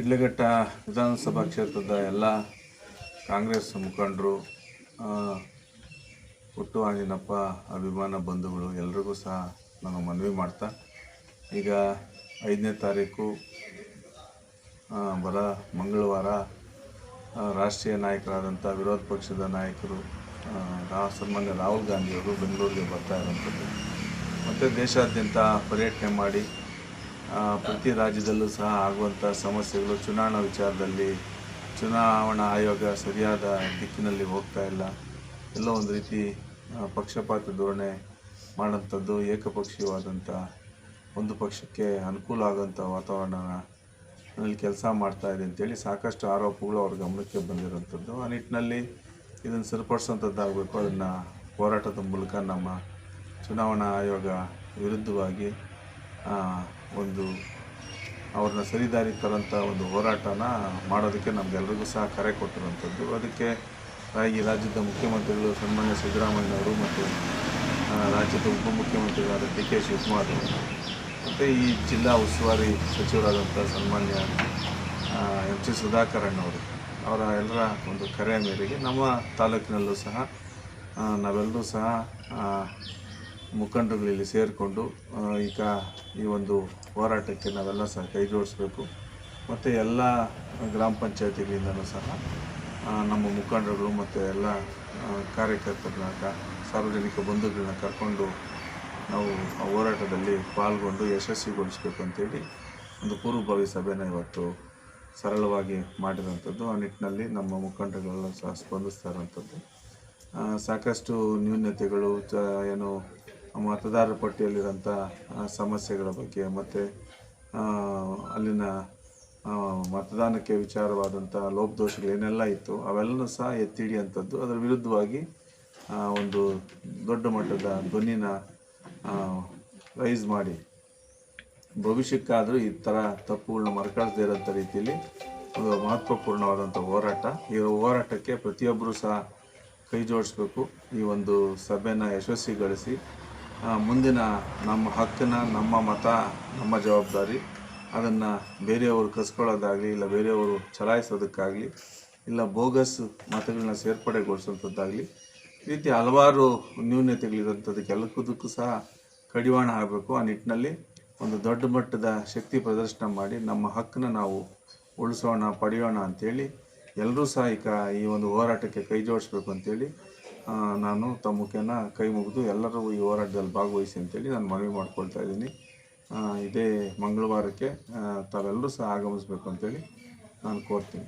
ಶಿಡ್ಲಘಟ್ಟ ವಿಧಾನಸಭಾ ಕ್ಷೇತ್ರದ ಎಲ್ಲ ಕಾಂಗ್ರೆಸ್ ಮುಖಂಡರು ಹುಟ್ಟು ಆಂಜಿನಪ್ಪ ಅಭಿಮಾನ ಬಂಧುಗಳು ಎಲ್ರಿಗೂ ಸಹ ನಾನು ಮನವಿ ಮಾಡ್ತಾ, ಈಗ ಐದನೇ ತಾರೀಕು ಬರ ಮಂಗಳವಾರ ರಾಷ್ಟ್ರೀಯ ನಾಯಕರಾದಂಥ ವಿರೋಧ ಪಕ್ಷದ ನಾಯಕರು ರಾ- ಸನ್ಮಾನ್ಯ ರಾಹುಲ್ ಗಾಂಧಿಯವರು ಬೆಂಗಳೂರಿಗೆ ಬರ್ತಾ ಇರುವಂಥದ್ದು. ಮತ್ತು ದೇಶಾದ್ಯಂತ ಪರ್ಯಟನೆ ಮಾಡಿ ಪ್ರತಿ ರಾಜ್ಯದಲ್ಲೂ ಸಹ ಆಗುವಂಥ ಸಮಸ್ಯೆಗಳು ಚುನಾವಣಾ ವಿಚಾರದಲ್ಲಿ ಚುನಾವಣಾ ಆಯೋಗ ಸರಿಯಾದ ದಿಕ್ಕಿನಲ್ಲಿ ಹೋಗ್ತಾ ಇಲ್ಲ. ಎಲ್ಲೋ ಒಂದು ರೀತಿ ಪಕ್ಷಪಾತ ಧೋರಣೆ ಮಾಡೋಂಥದ್ದು ಏಕಪಕ್ಷೀಯವಾದಂಥ ಒಂದು ಪಕ್ಷಕ್ಕೆ ಅನುಕೂಲ ಆಗೋಂಥ ವಾತಾವರಣನ ನಲ್ಲಿ ಕೆಲಸ ಮಾಡ್ತಾ ಇದೆ ಅಂತೇಳಿ ಸಾಕಷ್ಟು ಆರೋಪಗಳು ಅವ್ರ ಗಮನಕ್ಕೆ ಬಂದಿರೋಂಥದ್ದು ಆ ನಿಟ್ಟಿನಲ್ಲಿ ಇದನ್ನು ಸರಿಪಡಿಸೋಂಥದ್ದಾಗಬೇಕು ಅದನ್ನು ಹೋರಾಟದ ಮೂಲಕ ನಮ್ಮ ಚುನಾವಣಾ ಆಯೋಗ ವಿರುದ್ಧವಾಗಿ ಒಂದು ಅವ್ರನ್ನ ಸರಿದಾರಿ ತರೋಂಥ ಒಂದು ಹೋರಾಟನ ಮಾಡೋದಕ್ಕೆ ನಮಗೆಲ್ರಿಗೂ ಸಹ ಕರೆ ಕೊಟ್ಟಿರುವಂಥದ್ದು. ಅದಕ್ಕೆ ಈ ರಾಜ್ಯದ ಮುಖ್ಯಮಂತ್ರಿಗಳು ಸನ್ಮಾನ್ಯ ಸಿದ್ದರಾಮಯ್ಯನವರು ಮತ್ತು ರಾಜ್ಯದ ಉಪಮುಖ್ಯಮಂತ್ರಿಗಳಾದ ಡಿ ಕೆ ಶಿವಕುಮಾರ್ ಮತ್ತು ಈ ಜಿಲ್ಲಾ ಉಸ್ತುವಾರಿ ಸಚಿವರಾದಂಥ ಸನ್ಮಾನ್ಯ ಎಂ. ಸಿ. ಸುಧಾಕರಣ್ಣವರು ಅವರ ಎಲ್ಲರ ಒಂದು ಕರೆಯ ಮೇರೆಗೆ ನಮ್ಮ ತಾಲೂಕಿನಲ್ಲೂ ಸಹ ನಾವೆಲ್ಲರೂ ಸಹ ಆ, ಮುಖಂಡರುಗಳು ಇಲ್ಲಿ ಸೇರಿಕೊಂಡು ಈಗ ಈ ಒಂದು ಹೋರಾಟಕ್ಕೆ ನಾವೆಲ್ಲ ಸಹ ಕೈ ಜೋಡಿಸ್ಬೇಕು. ಮತ್ತು ಎಲ್ಲ ಗ್ರಾಮ ಪಂಚಾಯತಿಗಳಿಂದಲೂ ಸಹ ನಮ್ಮ ಮುಖಂಡರುಗಳು ಮತ್ತು ಎಲ್ಲ ಕಾರ್ಯಕರ್ತರನ್ನ ಕ- ಸಾರ್ವಜನಿಕ ಬಂಧುಗಳನ್ನ ಕರ್ಕೊಂಡು ನಾವು ಆ ಹೋರಾಟದಲ್ಲಿ ಪಾಲ್ಗೊಂಡು ಯಶಸ್ವಿಗೊಳಿಸಬೇಕು ಅಂತೇಳಿ ಒಂದು ಪೂರ್ವಭಾವಿ ಸಭೆನ ಇವತ್ತು ಸರಳವಾಗಿ ಮಾಡಿರೋಂಥದ್ದು ಆ ನಿಟ್ಟಿನಲ್ಲಿ ನಮ್ಮ ಮುಖಂಡರುಗಳೆಲ್ಲ ಸಹ ಸ್ಪಂದಿಸ್ತಾ ಇರೋಂಥದ್ದು ಸಾಕಷ್ಟು ನ್ಯೂನತೆಗಳು ಚ ಏನು ಮತದಾರರ ಪಟ್ಟಿಯಲ್ಲಿರೋಂಥ ಸಮಸ್ಯೆಗಳ ಬಗ್ಗೆ ಮತ್ತು ಅಲ್ಲಿನ ಮತದಾನಕ್ಕೆ ವಿಚಾರವಾದಂಥ ಲೋಪದೋಷಗಳು ಏನೆಲ್ಲ ಇತ್ತು, ಅವೆಲ್ಲನೂ ಸಹ ಎತ್ತಿ ಹಿಡಿಯುವಂಥದ್ದು ಅದರ ವಿರುದ್ಧವಾಗಿ ಒಂದು ದೊಡ್ಡ ಮಟ್ಟದ ಧ್ವನಿನ ರೈಸ್ ಮಾಡಿ. ಭವಿಷ್ಯಕ್ಕಾದರೂ ಈ ಥರ ತಪ್ಪುಗಳನ್ನ ಮರುಕಳಿಸದೇ ಇರೋಂಥ ರೀತಿಯಲ್ಲಿ ಒಂದು ಮಹತ್ವಪೂರ್ಣವಾದಂಥ ಹೋರಾಟ. ಈ ಹೋರಾಟಕ್ಕೆ ಪ್ರತಿಯೊಬ್ಬರೂ ಸಹ ಕೈ ಜೋಡಿಸ್ಬೇಕು. ಈ ಒಂದು ಸಭೆನ ಯಶಸ್ವಿಗೊಳಿಸಿ ಮುಂದಿನ ನಮ್ಮ ಹಕ್ಕನ್ನು, ನಮ್ಮ ಮತ, ನಮ್ಮ ಜವಾಬ್ದಾರಿ, ಅದನ್ನು ಬೇರೆಯವರು ಕಸ್ಕೊಳ್ಳೋದಾಗಲಿ, ಇಲ್ಲ ಬೇರೆಯವರು ಚಲಾಯಿಸೋದಕ್ಕಾಗಲಿ, ಇಲ್ಲ ಬೋಗಸ್ ಮತಗಳನ್ನ ಈ ರೀತಿ ಹಲವಾರು ನ್ಯೂನತೆಗಳಿರೋಂಥದ್ದಕ್ಕೆ ಕೆಲಕುದಕ್ಕೂ ಸಹ ಕಡಿವಾಣ ಆಗಬೇಕು ಆ ನಿಟ್ಟಿನಲ್ಲಿ ಒಂದು ದೊಡ್ಡ ಮಟ್ಟದ ಶಕ್ತಿ ಪ್ರದರ್ಶನ ಮಾಡಿ, ನಮ್ಮ ಹಕ್ಕನ್ನ ನಾವು ಉಳಿಸೋಣ, ಪಡೆಯೋಣ ಅಂಥೇಳಿ ಎಲ್ಲರೂ ಸಹ ಈಗ ಈ ಒಂದು ಹೋರಾಟಕ್ಕೆ ಕೈ ಜೋಡಿಸ್ಬೇಕು ಅಂಥೇಳಿ ನಾನು ತಮ್ಮ ಮುಖೇನ ಕೈ ಮುಗಿದು ಎಲ್ಲರೂ ಈ ಹೋರಾಟದಲ್ಲಿ ಭಾಗವಹಿಸಿ ಅಂತೇಳಿ ನಾನು ಮನವಿ ಮಾಡ್ಕೊಳ್ತಾ ಇದ್ದೀನಿ. ಇದೇ ಮಂಗಳವಾರಕ್ಕೆ ತಾವೆಲ್ಲರೂ ಸಹ ಆಗಮಿಸಬೇಕು ಅಂತೇಳಿ ನಾನು ಕೋರ್ತೀನಿ.